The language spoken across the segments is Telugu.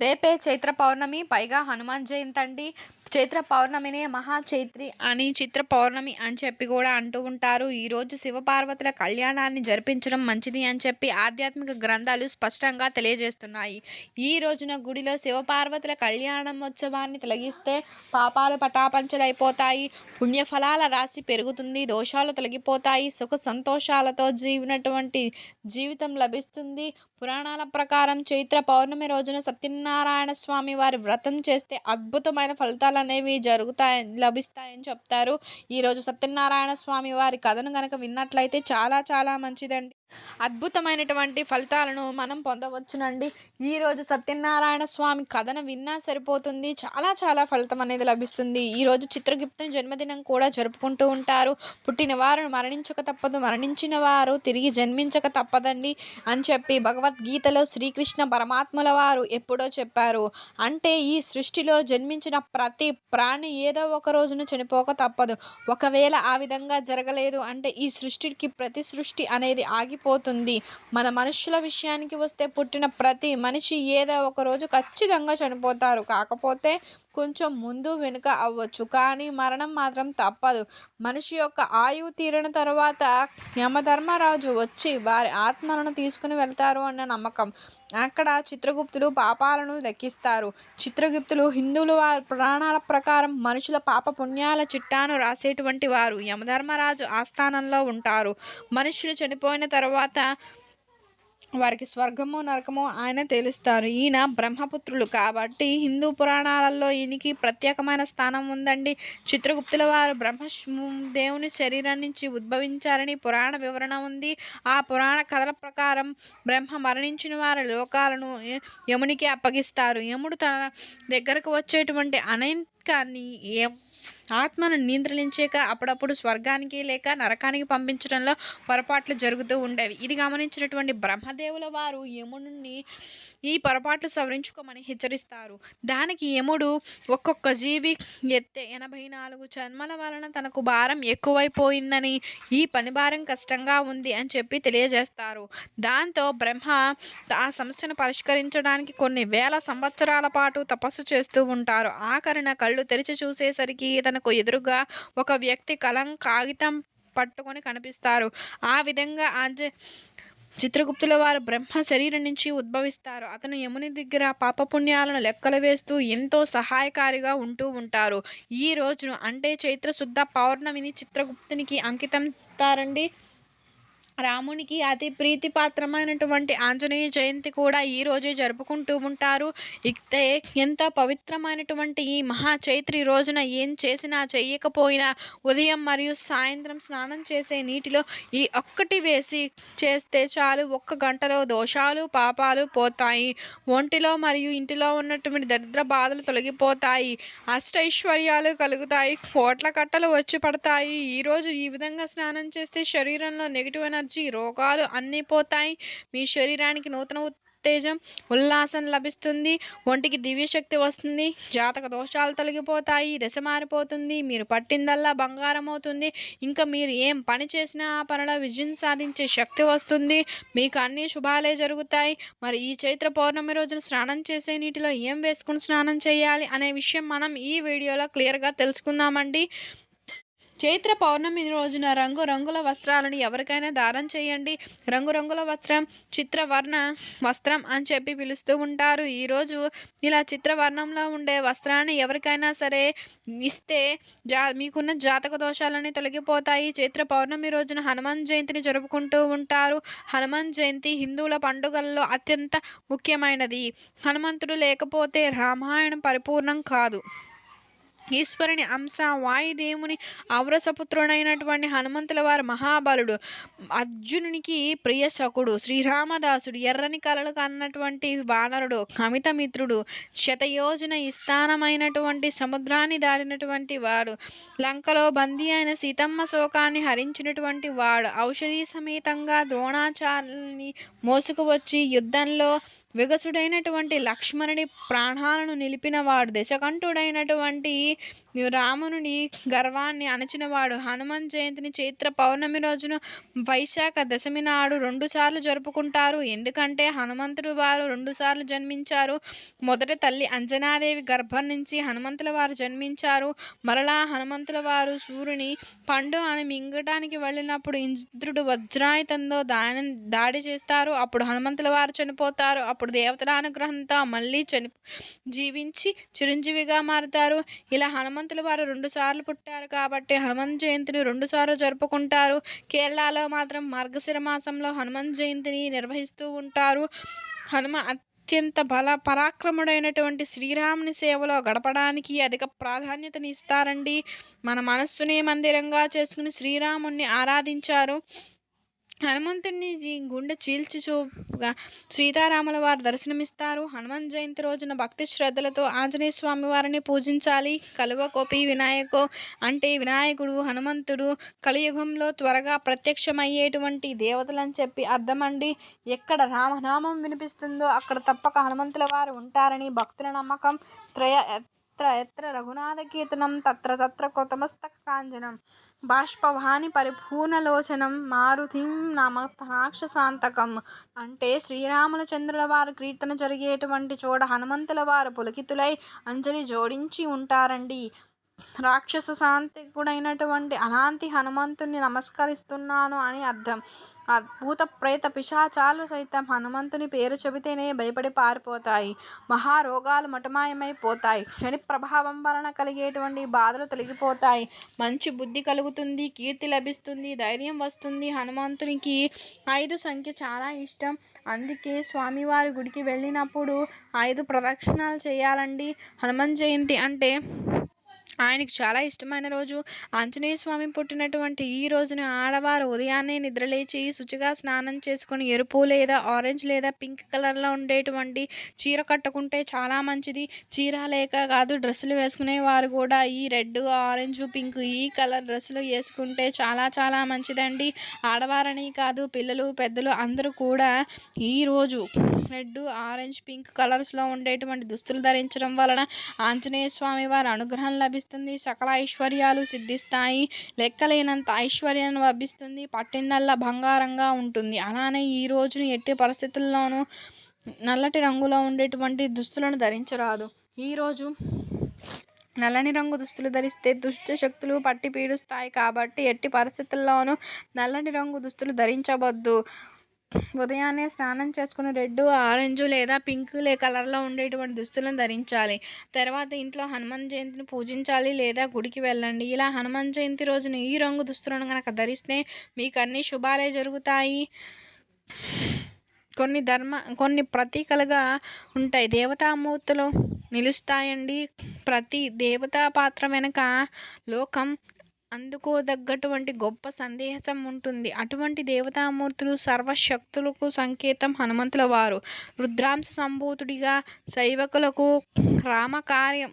రేపే చైత్ర పౌర్ణమి పైగా హనుమాన్ జయంతి అండి చైత్ర పౌర్ణమినే మహా చైత్రి అని చిత్ర పౌర్ణమి అని చెప్పి కూడా అంటూ ఉంటారు. ఈరోజు శివపార్వతుల కళ్యాణాన్ని జరిపించడం మంచిది అని చెప్పి ఆధ్యాత్మిక గ్రంథాలు స్పష్టంగా తెలియజేస్తున్నాయి. ఈ రోజున గుడిలో శివపార్వతుల కళ్యాణోత్సవాన్ని తొలగిస్తే పాపాలు పటాపంచలైపోతాయి. పుణ్యఫలాల రాశి పెరుగుతుంది దోషాలు తొలగిపోతాయి సుఖ సంతోషాలతో జీవినటువంటి జీవితం లభిస్తుంది. పురాణాల ప్రకారం చైత్ర పౌర్ణమి రోజున సత్యనారాయణ స్వామి వారి వ్రతం చేస్తే అద్భుతమైన ఫలితాలు అనేవి జరుగుతాయి లభిస్తాయని చెప్తారు. ఈరోజు సత్యనారాయణ స్వామి వారి కథను కనుక విన్నట్లయితే చాలా చాలా మంచిదండి. అద్భుతమైనటువంటి ఫలితాలను మనం పొందవచ్చునండి. ఈరోజు సత్యనారాయణ స్వామి కథను విన్నా సరిపోతుంది. చాలా చాలా ఫలితం అనేది లభిస్తుంది. ఈరోజు చిత్రగుప్తుని జన్మదినం కూడా జరుపుకుంటూ ఉంటారు. పుట్టిన వారు మరణించక తప్పదు. మరణించిన వారు తిరిగి జన్మించక తప్పదండి అని చెప్పి భగవద్గీతలో శ్రీకృష్ణ పరమాత్మల వారు ఎప్పుడో చెప్పారు. అంటే ఈ సృష్టిలో జన్మించిన ప్రతి ప్రాణి ఏదో ఒక రోజున చనిపోక తప్పదు. ఒకవేళ ఆ విధంగా జరగలేదు అంటే ఈ సృష్టికి ప్రతి సృష్టి అనేది ఆగి పోతుంది మన మనుషుల విషయానికి వస్తే పుట్టిన ప్రతి మనిషి ఏదో ఒక రోజు ఖచ్చితంగా చనిపోతారు. కాకపోతే కొంచెం ముందు వెనుక అవ్వచ్చు. కానీ మరణం మాత్రం తప్పదు. మనిషి యొక్క ఆయువు తీరిన తర్వాత యమధర్మరాజు వచ్చి వారి ఆత్మలను తీసుకుని వెళ్తారు అన్న నమ్మకం. అక్కడ చిత్రగుప్తులు పాపాలను లెక్కిస్తారు. చిత్రగుప్తులు హిందువుల వారి ప్రాణాల ప్రకారం మనుషుల పాప పుణ్యాల చిట్టాను రాసేటువంటి వారు. యమధర్మరాజు ఆస్థానంలో ఉంటారు. మనుషులు చనిపోయిన తర్వాత వారికి స్వర్గము నరకము ఆయన తెలుస్తారు. ఈయన బ్రహ్మపుత్రులు కాబట్టి హిందూ పురాణాలలో ఈయనకి ప్రత్యేకమైన స్థానం ఉందండి. చిత్రగుప్తుల వారు బ్రహ్మ దేవుని శరీరం నుంచి ఉద్భవించారని పురాణ వివరణ ఉంది. ఆ పురాణ కథల ప్రకారం బ్రహ్మ మరణించిన వారి లోకాలను యమునికి అప్పగిస్తారు. యముడు తన దగ్గరకు వచ్చేటువంటి అనేకాన్ని ఆత్మను నియంత్రించాక అప్పుడప్పుడు స్వర్గానికి లేక నరకానికి పంపించడంలో పొరపాట్లు జరుగుతూ ఉండేవి. ఇది గమనించినటువంటి బ్రహ్మదేవుల వారు యముడిని ఈ పొరపాట్లు సవరించుకోమని హెచ్చరిస్తారు. దానికి యముడు ఒక్కొక్క జీవి ఎత్తే ఎనభై నాలుగు జన్మల వలన తనకు భారం ఎక్కువైపోయిందని ఈ పని భారం కష్టంగా ఉంది అని చెప్పి తెలియజేస్తారు. దాంతో బ్రహ్మ ఆ సమస్యను పరిష్కరించడానికి కొన్ని వేల సంవత్సరాల పాటు తపస్సు చేస్తూ ఉంటారు. ఆఖరిన కళ్ళు తెరిచి చూసేసరికి తనకు ఎదురుగా ఒక వ్యక్తి కలం కాగితం పట్టుకొని కనిపిస్తారు. ఆ విధంగా ఆంజ చిత్రగుప్తుల వారు బ్రహ్మ శరీరం నుంచి ఉద్భవిస్తారు. అతను యముని దగ్గర పాపపుణ్యాలను లెక్కలు వేస్తూ ఎంతో సహాయకారిగా ఉంటూ ఉంటారు. ఈ రోజును అంటే చైత్రశుద్ధ పౌర్ణమిని చిత్రగుప్తునికి అంకితం ఇస్తారండి రామునికి అతి ప్రీతిపాత్రమైనటువంటి ఆంజనేయ జయంతి కూడా ఈ రోజే జరుపుకుంటూ ఉంటారు. ఇస్తే ఎంత పవిత్రమైనటువంటి ఈ మహా చైత్రి రోజున ఏం చేసినా చేయకపోయినా ఉదయం మరియు సాయంత్రం స్నానం చేసే నీటిలో ఈ ఒక్కటి వేసి చేస్తే చాలు ఒక్క గంటలో దోషాలు పాపాలు పోతాయి. ఒంటిలో మరియు ఇంటిలో ఉన్నటువంటి దరిద్ర బాధలు తొలగిపోతాయి. అష్టైశ్వర్యాలు కలుగుతాయి. కోట్ల కట్టలు వచ్చి పడతాయి. ఈరోజు ఈ విధంగా స్నానం చేస్తే శరీరంలో నెగిటివ్ అయిన ఎనర్జీ రోగాలు అన్నీ పోతాయి. మీ శరీరానికి నూతన ఉత్తేజం ఉల్లాసం లభిస్తుంది. ఒంటికి దివ్యశక్తి వస్తుంది. జాతక దోషాలు తొలగిపోతాయి. దశ మారిపోతుంది. మీరు పట్టిందల్లా బంగారం అవుతుంది. ఇంకా మీరు ఏం పని చేసినా ఆ పనిలో విజయం సాధించే శక్తి వస్తుంది. మీకు అన్ని శుభాలే జరుగుతాయి. మరి ఈ చైత్ర పౌర్ణమి రోజున స్నానం చేసే నీటిలో ఏం వేసుకుని స్నానం చేయాలి అనే విషయం మనం ఈ వీడియోలో క్లియర్గా తెలుసుకుందామండి. చైత్ర పౌర్ణమి రోజున రంగు రంగుల వస్త్రాలను ఎవరికైనా దారం చేయండి. రంగురంగుల వస్త్రం చిత్రవర్ణ వస్త్రం అని చెప్పి పిలుస్తూ ఉంటారు. ఈరోజు ఇలా చిత్రవర్ణంలో ఉండే వస్త్రాన్ని ఎవరికైనా సరే ఇస్తే జా మీకున్న జాతక దోషాలన్నీ తొలగిపోతాయి. చైత్ర పౌర్ణమి రోజున హనుమాన్ జయంతిని జరుపుకుంటూ ఉంటారు. హనుమాన్ జయంతి హిందువుల పండుగల్లో అత్యంత ముఖ్యమైనది. హనుమంతుడు లేకపోతే రామాయణం పరిపూర్ణం కాదు. ఈశ్వరుని అంశ వాయుదేవుని ఔరసపుత్రుడైనటువంటి హనుమంతుల వారి మహాబలుడు. అర్జునునికి ప్రియశకుడు శ్రీరామదాసుడు ఎర్రని కలలు కన్నటువంటి వానరుడు కమితమిత్రుడు శతయోజన ఇస్థానమైనటువంటి సముద్రాన్ని దాడినటువంటి వాడు లంకలో బందీ అయిన సీతమ్మ శోకాన్ని హరించినటువంటి వాడు ఔషధి సమేతంగా ద్రోణాచార్యుని మోసుకువచ్చి యుద్ధంలో విగసుడైనటువంటి లక్ష్మణుని ప్రాణాలను నిలిపినవాడు దశకంఠుడైనటువంటి రాముని గర్వాన్ని అణచినవాడు. హనుమాన్ జయంతిని చైత్ర పౌర్ణమి రోజున వైశాఖ దశమి నాడు రెండుసార్లు జరుపుకుంటారు. ఎందుకంటే హనుమంతుడు వారు రెండుసార్లు జన్మించారు. మొదట తల్లి అంజనాదేవి గర్భం నుంచి హనుమంతుల వారు జన్మించారు. మరలా హనుమంతుల వారు సూర్యుని పండు అని మింగటానికి వెళ్ళినప్పుడు ఇంద్రుడు వజ్రాయుతంతో దాని దాడి చేస్తారు. అప్పుడు హనుమంతుల వారు చనిపోతారు. అప్పుడు దేవతల అనుగ్రహంతో మళ్ళీ చని జీవించి చిరంజీవిగా మారుతారు. ఇలా హనుమంతుల వారు రెండు సార్లు పుట్టారు కాబట్టి హనుమంత్ జయంతిని రెండు సార్లు జరుపుకుంటారు. కేరళలో మాత్రం మార్గశిర మాసంలో హనుమంత్ జయంతిని నిర్వహిస్తూ ఉంటారు. హనుమ అత్యంత బల పరాక్రముడైనటువంటి శ్రీరాముని సేవలో గడపడానికి అధిక ప్రాధాన్యతని ఇస్తారండి మన మనస్సునే మందిరంగా చేసుకుని శ్రీరాముణ్ణి ఆరాధించారు. హనుమంతుడిని జీ- గుండె చీల్చి చూపుగా సీతారాముల వారు దర్శనమిస్తారు. హనుమాన్ జయంతి రోజున భక్తి శ్రద్ధలతో ఆంజనేయ స్వామి వారిని పూజించాలి. కలువ కోపి వినాయకో అంటే వినాయకుడు హనుమంతుడు కలియుగంలో త్వరగా ప్రత్యక్షమయ్యేటువంటి దేవతలని చెప్పి అర్థమండి. ఎక్కడ రామనామం వినిపిస్తుందో అక్కడ తప్పక హనుమంతుల వారు ఉంటారని భక్తుల నమ్మకం. త్రయ ఎత్ర ఎత్ర రఘునాథ కీర్తనం తత్ర తత్ర కొతమస్తక కాంజనం బాష్పవాని పరిపూర్ణలోచనం మారుతిం నమ రాక్షసాంతకం అంటే శ్రీరాముల చంద్రుల వారు కీర్తన జరిగేటువంటి చోట హనుమంతుల వారు పులకితులై అంజలి జోడించి ఉంటారండి. రాక్షస శాంతికుడైనటువంటి అలాంటి హనుమంతుణ్ణి నమస్కరిస్తున్నాను అని అర్థం. అద్భుత ప్రేత పిశాచాలు సైతం హనుమంతుని పేరు చెబితేనే భయపడి పారిపోతాయి. మహారోగాలు మటమాయమైపోతాయి. శని ప్రభావం వలన కలిగేటువంటి బాధలు తొలగిపోతాయి. మంచి బుద్ధి కలుగుతుంది కీర్తి లభిస్తుంది ధైర్యం వస్తుంది. హనుమంతునికి ఐదు సంఖ్య చాలా ఇష్టం. అందుకే స్వామివారి గుడికి వెళ్ళినప్పుడు ఐదు ప్రదక్షిణాలు చేయాలండి. హనుమాన్ జయంతి అంటే ఆయనకు చాలా ఇష్టమైన రోజు. ఆంజనేయ స్వామి పుట్టినటువంటి ఈ రోజున ఆడవారు ఉదయాన్నే నిద్రలేచి శుచిగా స్నానం చేసుకుని ఎరుపు లేదా ఆరెంజ్ లేదా పింక్ కలర్లో ఉండేటువంటి చీర కట్టుకుంటే చాలా మంచిది. చీర లేక కాదు డ్రెస్సులు వేసుకునే వారు కూడా ఈ రెడ్ ఆరెంజ్ పింక్ ఈ కలర్ డ్రెస్సులు వేసుకుంటే చాలా చాలా మంచిదండి. ఆడవారని కాదు పిల్లలు పెద్దలు అందరూ కూడా ఈరోజు రెడ్ ఆరెంజ్ పింక్ కలర్స్లో ఉండేటువంటి దుస్తులు ధరించడం వలన ఆంజనేయ స్వామి వారి అనుగ్రహం లభిస్తుంది. సకల ఐశ్వర్యాలు సిద్ధిస్తాయి. లెక్కలేనంత ఐశ్వర్యం లభిస్తుంది. పట్టిందల్లా బంగారంగా ఉంటుంది. అలానే ఈ రోజున ఎట్టి పరిస్థితుల్లోనూ నల్లటి రంగులో ఉండేటువంటి దుస్తులను ధరించరాదు. ఈరోజు నల్లని రంగు దుస్తులు ధరిస్తే దుష్ట శక్తులు పట్టి పీడుస్తాయి కాబట్టి ఎట్టి పరిస్థితుల్లోనూ నల్లని రంగు దుస్తులు ధరించవద్దు. ఉదయాన్నే స్నానం చేసుకుని రెడ్ ఆరెంజ్ లేదా పింక్ లే కలర్లో ఉండేటువంటి దుస్తులను ధరించాలి. తర్వాత ఇంట్లో హనుమాన్ జయంతిని పూజించాలి లేదా గుడికి వెళ్ళండి. ఇలా హనుమాన్ జయంతి రోజున ఈ రంగు దుస్తులను కనుక ధరిస్తే మీకు అన్ని శుభాలే జరుగుతాయి. కొన్ని ధర్మ కొన్ని ప్రతీకలుగా ఉంటాయి. దేవతామూర్తులు నిలుస్తాయండి. ప్రతి దేవతా పాత్ర వెనుక లోకం అందుకోదగ్గటువంటి గొప్ప సందేశం ఉంటుంది. అటువంటి దేవతామూర్తులు సర్వశక్తులకు సంకేతం హనుమంతుల వారు. రుద్రాంశ సంభూతుడిగా శైవకులకు రామకార్యం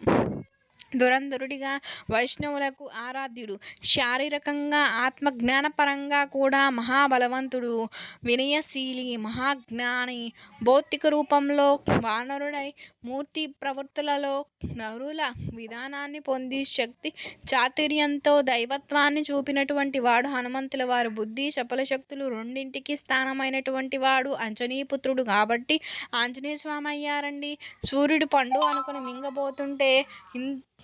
దురంధరుడిగా వైష్ణవులకు ఆరాధ్యుడు శారీరకంగా ఆత్మజ్ఞానపరంగా కూడా మహాబలవంతుడు వినయశీలి మహాజ్ఞాని భౌతిక రూపంలో వానరుడై మూర్తి ప్రవృత్తులలో నరుల విధానాన్ని పొంది శక్తి చాతుర్యంతో దైవత్వాన్ని చూపినటువంటి వాడు హనుమంతుల వారు బుద్ధి చపల శక్తులు రెండింటికి స్థానమైనటువంటి వాడు అంజనీపుత్రుడు కాబట్టి ఆంజనేయ స్వామి అయ్యారండి. సూర్యుడు పండు అనుకుని మింగబోతుంటే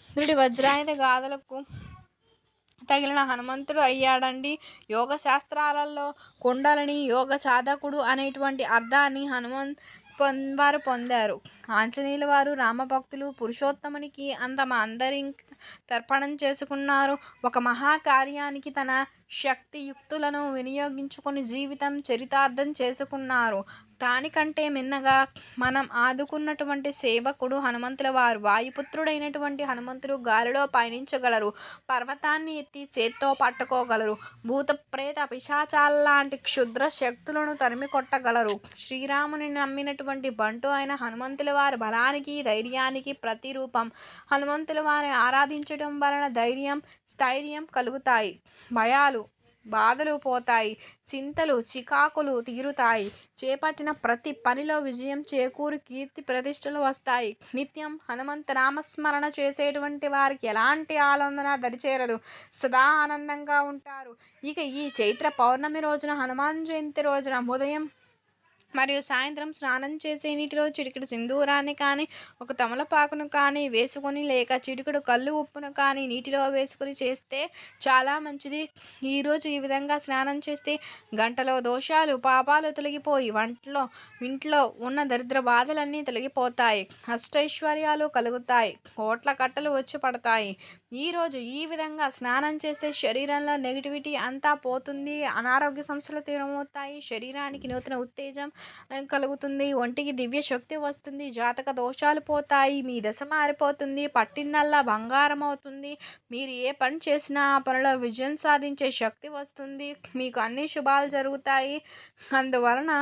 ఇంద్రుడి వజ్రాయుధ గాథలకు తగిలిన హనుమంతుడు అయ్యాడండి. యోగ శాస్త్రాలలో కుండలని యోగ సాధకుడు అనేటువంటి అర్థాన్ని హనుమన్ వారు పొందారు. ఆంజనేయుల వారు రామభక్తులు పురుషోత్తమునికి అంత అందరి తర్పణం చేసుకున్నారు. ఒక మహాకార్యానికి తన శక్తియుక్తులను వినియోగించుకుని జీవితం చరితార్థం చేసుకున్నారు. దానికంటే మిన్నగా మనం ఆదుకున్నటువంటి సేవకుడు హనుమంతుల వారు. వాయుపుత్రుడైనటువంటి హనుమంతుడు గాలిలో పయనించగలరు. పర్వతాన్ని ఎత్తి చేత్తో పట్టుకోగలరు. భూత ప్రేత పిశాచాల లాంటి క్షుద్ర శక్తులను తరిమి కొట్టగలరు శ్రీరాముని నమ్మినటువంటి బంటు అయిన హనుమంతుల వారి బలానికి ధైర్యానికి ప్రతిరూపం. హనుమంతుల వారిని ఆరాధించడం వలన ధైర్యం స్థైర్యం కలుగుతాయి. భయాలు బాధలు పోతాయి చింతలు చికాకులు తీరుతాయి. చేపట్టిన ప్రతి పనిలో విజయం చేకూరి కీర్తి ప్రతిష్టలు వస్తాయి. నిత్యం హనుమంత నామస్మరణ చేసేటువంటి వారికి ఎలాంటి ఆలోచన దరిచేరదు. సదా ఆనందంగా ఉంటారు. ఇక ఈ చైత్ర పౌర్ణమి రోజున హనుమాన్ జయంతి రోజున ఉదయం మరియు సాయంత్రం స్నానం చేసే నీటిలో చిటికెడు సింధూరాన్ని కానీ ఒక తమలపాకును కానీ వేసుకొని లేక చిటికెడు కళ్ళు ఉప్పును కానీ నీటిలో వేసుకొని చేస్తే చాలా మంచిది. ఈరోజు ఈ విధంగా స్నానం చేస్తే గంటలో దోషాలు పాపాలు తొలగిపోయి వంటలో ఇంట్లో ఉన్న దరిద్ర బాధలన్నీ తొలగిపోతాయి. అష్టైశ్వర్యాలు కలుగుతాయి. కోట్ల కట్టలు వచ్చి పడతాయి. ఈరోజు ఈ విధంగా స్నానం చేస్తే శరీరంలో నెగిటివిటీ అంతా పోతుంది. అనారోగ్య సమస్యలు తీరమవుతాయి శరీరానికి నూతన ఉత్తేజం కలుగుతుంది? ఒంటికి దివ్య శక్తి వస్తుంది జాతక దోషాలు పోతాయి మీ దశ మారిపోతుంది పట్టిందల్లా బంగారం అవుతుంది మీరు ఏ పని చేసినా ఆ పనిలో విజయం సాధించే శక్తి వస్తుంది మీకు అన్ని శుభాలు జరుగుతాయి. అందువలన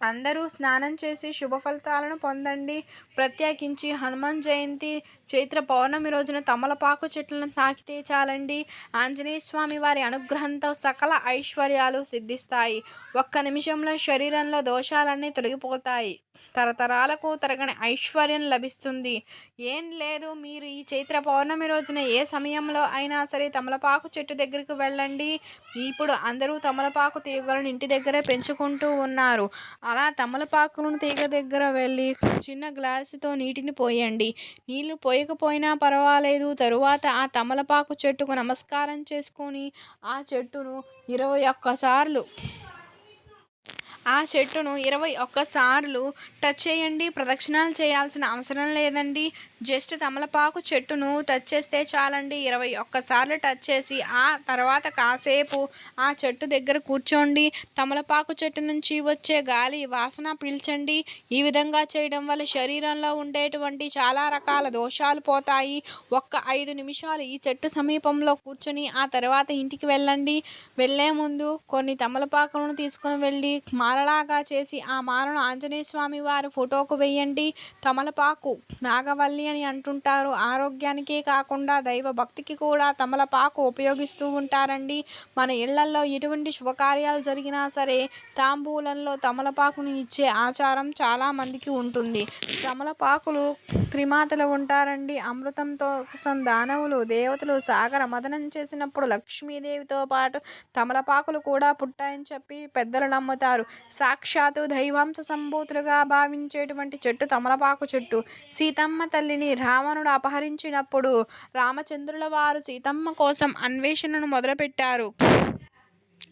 అందరూ స్నానం చేసి శుభ ఫలితాలను పొందండి. ప్రత్యేకించి హనుమాన్ జయంతి చైత్ర పౌర్ణమి రోజున తమలపాకు చెట్లను తాకితే చాలండి. ఆంజనేయ స్వామి వారి అనుగ్రహంతో సకల ఐశ్వర్యాలు సిద్ధిస్తాయి. ఒక్క నిమిషంలో శరీరంలో దోషాలన్నీ తొలగిపోతాయి. తరతరాలకు తరగని ఐశ్వర్యం లభిస్తుంది. ఏం లేదు మీరు ఈ చైత్ర పౌర్ణమి రోజున ఏ సమయంలో అయినా సరే తమలపాకు చెట్టు దగ్గరికి వెళ్ళండి. ఇప్పుడు అందరూ తమలపాకు తీగలను ఇంటి దగ్గరే పెంచుకుంటూ ఉన్నారు. అలా తమలపాకులను తీగ దగ్గర వెళ్ళి చిన్న గ్లాసుతో నీటిని పోయండి. నీళ్ళు పోయకపోయినా పర్వాలేదు. తరువాత ఆ తమలపాకు చెట్టుకు నమస్కారం చేసుకొని ఆ చెట్టును ఇరవై ఒక్కసార్లు ఆ చెట్టును ఇరవై ఒక్కసార్లు టచ్ చేయండి. ప్రదక్షిణాలు చేయాల్సిన అవసరం లేదండి. జస్ట్ తమలపాకు చెట్టును టచ్ చేస్తే చాలండి. ఇరవై ఒక్కసార్లు టచ్ చేసి ఆ తర్వాత కాసేపు ఆ చెట్టు దగ్గర కూర్చోండి. తమలపాకు చెట్టు నుంచి వచ్చే గాలి వాసన పీల్చండి. ఈ విధంగా చేయడం వల్ల శరీరంలో ఉండేటువంటి చాలా రకాల దోషాలు పోతాయి. ఒక్క ఐదు నిమిషాలు ఈ చెట్టు సమీపంలో కూర్చొని ఆ తర్వాత ఇంటికి వెళ్ళండి. వెళ్ళే ముందు కొన్ని తమలపాకులను తీసుకొని వెళ్ళి మాలలాగా చేసి ఆ మాలను ఆంజనేయ స్వామి వారి ఫోటోకు వేయండి. తమలపాకు నాగవల్లి అని అంటుంటారు. ఆరోగ్యానికే కాకుండా దైవ భక్తికి కూడా తమలపాకు ఉపయోగిస్తూ ఉంటారండి. మన ఇళ్ళల్లో ఎటువంటి శుభకార్యాలు జరిగినా సరే తాంబూలంలో తమలపాకుని ఇచ్చే ఆచారం చాలామందికి ఉంటుంది. తమలపాకులు త్రిమాతలు ఉంటారండి. అమృతంతో కోసం దానవులు దేవతలు సాగర మదనం చేసినప్పుడు లక్ష్మీదేవితో పాటు తమలపాకులు కూడా పుట్టాయని చెప్పి పెద్దలు నమ్ముతారు. సాక్షాత్తు దైవాంశ సంభూతులుగా భావించేటువంటి చెట్టు తమలపాకు చెట్టు. సీతమ్మ తల్లి తల్లిని రావణుడు అపహరించినప్పుడు రామచంద్రుల వారు సీతమ్మ కోసం అన్వేషణను మొదలుపెట్టారు.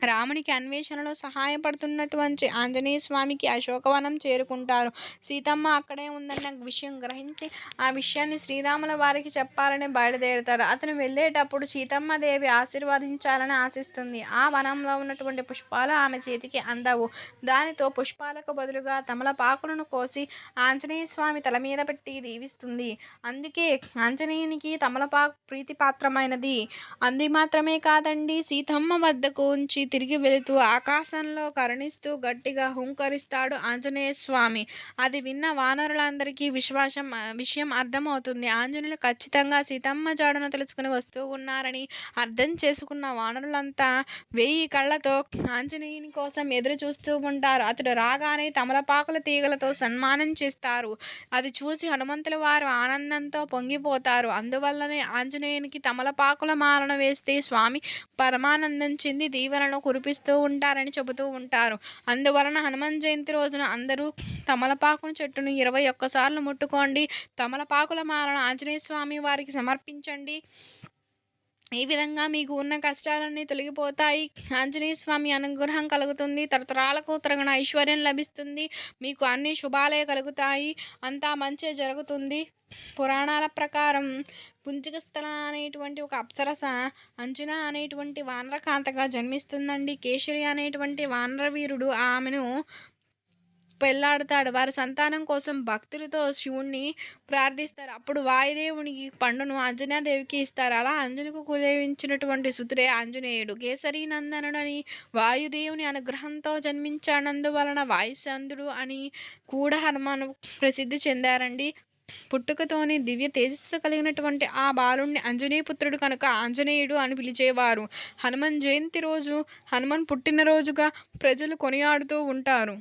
రామునికి అన్వేషణలో సహాయపడుతున్నటువంటి ఆంజనేయ స్వామికి అశోకవనం చేరుకుంటారు. సీతమ్మ అక్కడే ఉందన్న విషయం గ్రహించి ఆ విషయాన్ని శ్రీరాముల వారికి చెప్పాలని బయలుదేరుతారు. అతను వెళ్ళేటప్పుడు సీతమ్మ దేవి ఆశీర్వదించాలని ఆశిస్తుంది. ఆ వనంలో ఉన్నటువంటి పుష్పాలు ఆమె చేతికి అందవు. దానితో పుష్పాలకు బదులుగా తమలపాకులను కోసి ఆంజనేయ స్వామి తల మీద పెట్టి దీవిస్తుంది. అందుకే ఆంజనేయునికి తమలపాకు ప్రీతిపాత్రమైనది. అంది మాత్రమే కాదండి సీతమ్మ వద్దకు ఉంచి తిరిగి వెళుతూ ఆకాశంలో కరుణిస్తూ గట్టిగా హుంకరిస్తాడు ఆంజనేయ స్వామి. అది విన్న వానరులందరికీ విశ్వాసం విషయం అర్థమవుతుంది. ఆంజనేయులు ఖచ్చితంగా సీతమ్మ జాడను తెలుసుకుని వస్తూ ఉన్నారని అర్థం చేసుకున్న వానరులంతా వెయ్యి కళ్ళతో ఆంజనేయుని కోసం ఎదురు చూస్తూ ఉంటారు. అతడు రాగానే తమలపాకుల తీగలతో సన్మానం చేస్తారు. అది చూసి హనుమంతుల వారు ఆనందంతో పొంగిపోతారు. అందువల్లనే ఆంజనేయునికి తమలపాకుల మాలను వేస్తే స్వామి పరమానందం చెంది దీవెనలను కురిపిస్తూ ఉంటారని చెబుతూ ఉంటారు. అందువలన హనుమాన్ జయంతి రోజున అందరూ తమలపాకును చెట్టును ఇరవై ఒక్కసార్లు ముట్టుకోండి. తమలపాకుల మాలను ఆంజనేయ స్వామి వారికి సమర్పించండి. ఈ విధంగా మీకు ఉన్న కష్టాలన్నీ తొలగిపోతాయి. ఆంజనేయ స్వామి అనుగ్రహం కలుగుతుంది. తరతరాలకు తరగిన ఐశ్వర్యం లభిస్తుంది. మీకు అన్ని శుభాలే కలుగుతాయి. అంతా మంచి జరుగుతుంది. పురాణాల ప్రకారం పుంజకస్థల అనేటువంటి ఒక అప్సరస అంజన అనేటువంటి వానరకాంతగా జన్మిస్తుందండి. కేశరి అనేటువంటి వానర వీరుడు ఆమెను పెళ్ళాడతాడు. వారి సంతానం కోసం భక్తులతో శివుణ్ణి ప్రార్థిస్తారు. అప్పుడు వాయుదేవునికి పండును అంజనాదేవికి ఇస్తారు. అలా అంజనకు కుదేవించినటువంటి సుతుడే ఆంజనేయుడు. కేసరి నందనుడని వాయుదేవుని అనుగ్రహంతో జన్మించానందువలన వాయుచంద్రుడు అని కూడా హనుమాను ప్రసిద్ధి చెందారండి. పుట్టుకతోనే దివ్య తేజస్సు కలిగినటువంటి ఆ బాలుణ్ణి పుత్రుడు కనుక ఆంజనేయుడు అని పిలిచేవారు. హనుమాన్ జయంతి రోజు హనుమాన్ పుట్టినరోజుగా ప్రజలు కొనియాడుతూ ఉంటారు.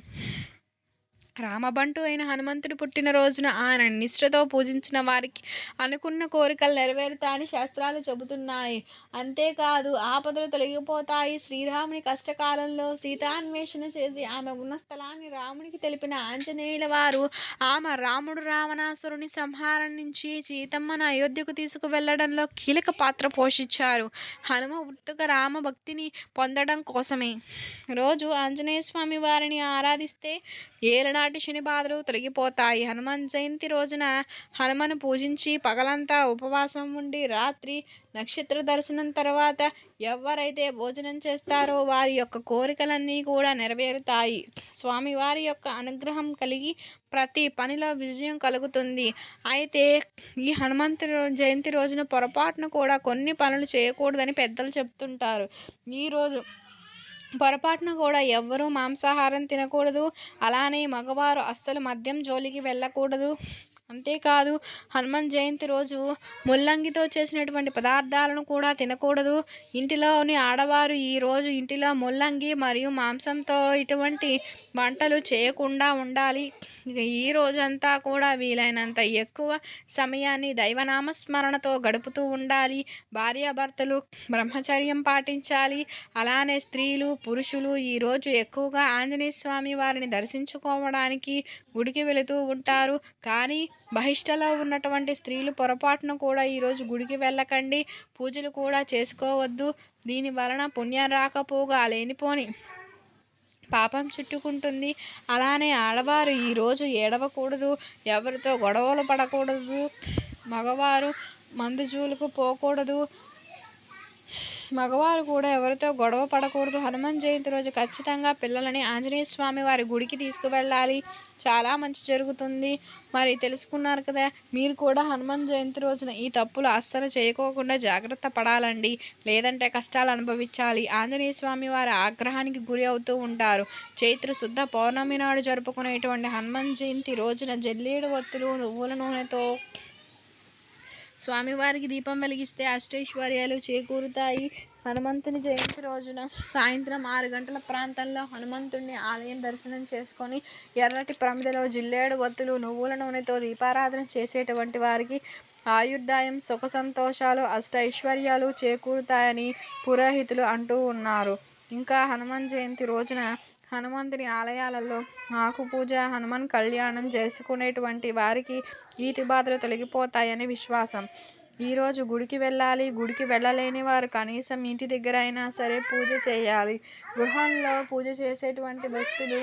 రామబంటు అయిన హనుమంతుడు పుట్టినరోజున ఆయన నిష్ఠతో పూజించిన వారికి అనుకున్న కోరికలు నెరవేరుతాయని శాస్త్రాలు చెబుతున్నాయి. అంతేకాదు ఆపదలు తొలగిపోతాయి. శ్రీరాముని కష్టకాలంలో సీతాన్వేషణ చేసి ఆమె ఉన్న స్థలాన్ని రామునికి తెలిపిన ఆంజనేయుల వారు ఆమె రాముడు రావణాసురుని సంహారం నుంచి సీతమ్మను అయోధ్యకు తీసుకువెళ్ళడంలో కీలక పాత్ర పోషించారు. హనుమ వృత్తుక రామ భక్తిని పొందడం కోసమే. రోజు ఆంజనేయ స్వామి వారిని ఆరాధిస్తే నాటి శని బాధలు తొలగిపోతాయి. హనుమాన్ జయంతి రోజున హనుమను పూజించి పగలంతా ఉపవాసం ఉండి రాత్రి నక్షత్ర దర్శనం తర్వాత ఎవరైతే భోజనం చేస్తారో వారి యొక్క కోరికలన్నీ కూడా నెరవేరుతాయి. స్వామివారి యొక్క అనుగ్రహం కలిగి ప్రతి పనిలో విజయం కలుగుతుంది. అయితే ఈ హనుమంతు జయంతి రోజున పొరపాటున కూడా కొన్ని పనులు చేయకూడదని పెద్దలు చెప్తుంటారు. ఈరోజు పొరపాటున కూడా ఎవ్వరూ మాంసాహారం తినకూడదు. అలానే మగవారు అస్సలు మద్యం జోలికి వెళ్ళకూడదు. అంతేకాదు హనుమాన్ జయంతి రోజు ముల్లంగితో చేసినటువంటి పదార్థాలను కూడా తినకూడదు. ఇంటిలోని ఆడవారు ఈరోజు ఇంటిలో ముల్లంగి మరియు మాంసంతో ఇటువంటి వంటలు చేయకుండా ఉండాలి. ఈ రోజంతా కూడా వీలైనంత ఎక్కువ సమయాన్ని దైవనామస్మరణతో గడుపుతూ ఉండాలి. భార్యాభర్తలు బ్రహ్మచర్యం పాటించాలి. అలానే స్త్రీలు పురుషులు ఈరోజు ఎక్కువగా ఆంజనేయ స్వామి వారిని దర్శించుకోవడానికి గుడికి వెళుతూ ఉంటారు. కానీ బహిష్టలో ఉన్నటువంటి స్త్రీలు పొరపాటున కూడా ఈరోజు గుడికి వెళ్ళకండి పూజలు కూడా చేసుకోవద్దు. దీని వలన పుణ్యం రాకపోగా లేనిపోని పాపం చుట్టుకుంటుంది. అలానే ఆడవారు ఈరోజు ఏడవకూడదు ఎవరితో గొడవలు పడకూడదు. మగవారు మందు జూలుకు పోకూడదు. మగవారు కూడా ఎవరితో గొడవ పడకూడదు. హనుమాన్ జయంతి రోజు ఖచ్చితంగా పిల్లలని ఆంజనేయ స్వామి వారి గుడికి తీసుకువెళ్ళాలి. చాలా మంచి జరుగుతుంది. మరి తెలుసుకున్నారు కదా మీరు కూడా హనుమాన్ జయంతి రోజున ఈ తప్పులు అస్సలు చేయకోకుండా జాగ్రత్త పడాలండి. లేదంటే కష్టాలు అనుభవించాలి. ఆంజనేయ స్వామి వారి ఆగ్రహానికి గురి అవుతూ ఉంటారు. చైత్ర శుద్ధ పౌర్ణమి నాడు జరుపుకునేటువంటి హనుమాన్ జయంతి రోజున జల్లేడు ఒత్తులు నువ్వుల నూనెతో స్వామివారికి దీపం వెలిగిస్తే అష్టైశ్వర్యాలు చేకూరుతాయి. హనుమంతుని జయంతి రోజున సాయంత్రం ఆరు గంటల ప్రాంతంలో హనుమంతుడిని ఆలయం దర్శనం చేసుకొని ఎర్రటి ప్రమిదలో జిల్లేడు వత్తులు నువ్వుల నూనెతో దీపారాధన చేసేటువంటి వారికి ఆయుర్దాయం సుఖ సంతోషాలు అష్ట ఐశ్వర్యాలు చేకూరుతాయని పురోహితులు అంటూ ఉన్నారు. ఇంకా హనుమాన్ జయంతి రోజున హనుమంతుని ఆలయాలలో ఆకు పూజ హనుమాన్ కళ్యాణం చేసుకునేటువంటి వారికి ఈతి బాధలు తొలగిపోతాయని విశ్వాసం. ఈరోజు గుడికి వెళ్ళాలి గుడికి వెళ్ళలేని వారు కనీసం ఇంటి దగ్గర అయినా సరే పూజ చేయాలి. గృహంలో పూజ చేసేటువంటి వ్యక్తులు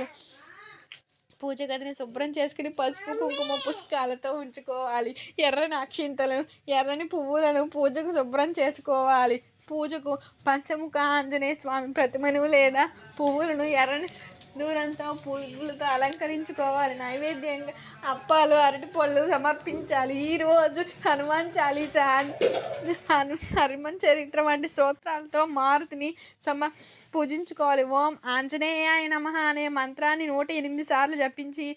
పూజ గదిని శుభ్రం చేసుకుని పసుపు కుంకుమ పుష్కాలతో ఉంచుకోవాలి. ఎర్రని అక్షింతలు ఎర్రని పువ్వులను పూజకు శుభ్రం చేసుకోవాలి. పూజకు పంచముఖ ఆంజనేయ స్వామి ప్రతిమను లేదా పువ్వులను ఎర్రని దూరంతో పూలతో అలంకరించుకోవాలి. నైవేద్యంగా అప్పాలు అరటిపళ్ళు సమర్పించాలి. ఈరోజు హనుమాన్ చాలీస హను హనుమాన్ చరిత్ర వంటి స్తోత్రాలతో మారుతిని సమ పూజించుకోవాలి. ఓం ఆంజనేయాయ నమః అనే మంత్రాన్ని నూట ఎనిమిది సార్లు జపించి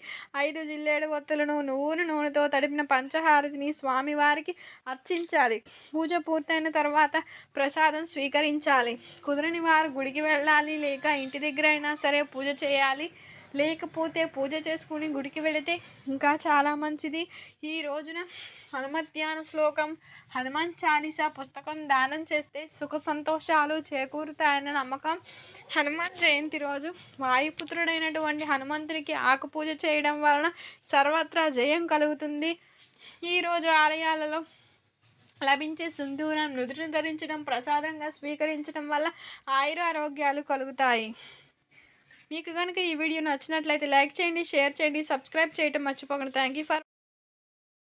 ఐదు జిల్లేడు ఒత్తులను నువ్వుల నూనెతో తడిపిన పంచహారతిని స్వామివారికి అర్చించాలి. పూజ పూర్తయిన తర్వాత ప్రసాదం స్వీకరించాలి. కుదరని వారు గుడికి వెళ్ళాలి లేక ఇంటి దగ్గర అయినా సరే పూజ చేయాలి. లేకపోతే పూజ చేసుకుని గుడికి వెళితే ఇంకా చాలా మంచిది. ఈ రోజున హనుమధ్యాన శ్లోకం హనుమాన్ చాలీసా పుస్తకం దానం చేస్తే సుఖ సంతోషాలు చేకూరుతాయన్న నమ్మకం. హనుమాన్ జయంతి రోజు వాయుపుత్రుడైనటువంటి హనుమంతునికి ఆకుపూజ చేయడం వలన సర్వత్రా జయం కలుగుతుంది. ఈరోజు ఆలయాలలో లభించే సింధూరం నుదురును ధరించడం ప్రసాదంగా స్వీకరించడం వల్ల ఆయుర ఆరోగ్యాలు కలుగుతాయి. మీకు కనుక ఈ వీడియో నచ్చినట్లయితే లైక్ చేయండి షేర్ చేయండి సబ్స్క్రైబ్ చేయడం మర్చిపోకండి. Thank you for